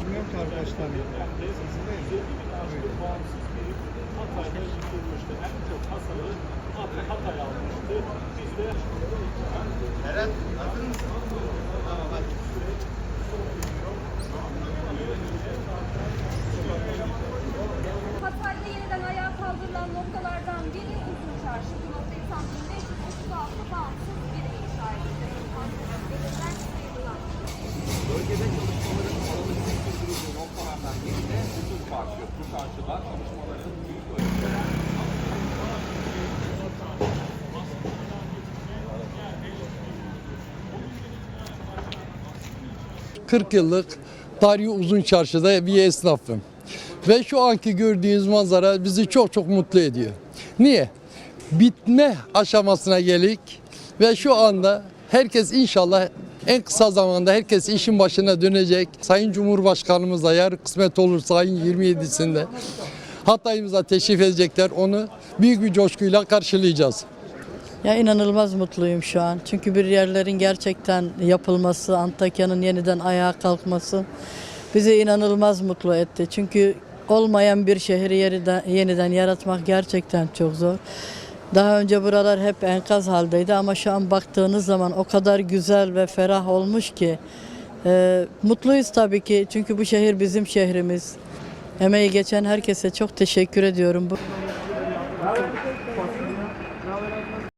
Bilmiyorum ki arkadaşlar. Sizin Hatay'da yıkılmıştı. En çok hasarı Hatay almıştı. Biz de Eren Bu çarşıda çalışmaların büyük ölçüde 40 yıllık tarihi uzun çarşıda bir esnafım. Ve şu anki gördüğünüz manzara bizi çok çok mutlu ediyor. Niye? Bitme aşamasına gelik ve şu anda herkes inşallah en kısa zamanda herkes işin başına dönecek. Sayın Cumhurbaşkanımız da eğer kısmet olursa ayın 27'sinde Hatay'ımıza teşrif edecekler. Onu büyük bir coşkuyla karşılayacağız. Ya inanılmaz mutluyum şu an. Çünkü bir yerlerin gerçekten yapılması, Antakya'nın yeniden ayağa kalkması bizi inanılmaz mutlu etti. Çünkü olmayan bir şehri yeniden, yeniden yaratmak gerçekten çok zor. Daha önce buralar hep enkaz haldeydi ama şu an baktığınız zaman o kadar güzel ve ferah olmuş ki e, mutluyuz tabii ki. Çünkü bu şehir bizim şehrimiz. Emeği geçen herkese çok teşekkür ediyorum. Bu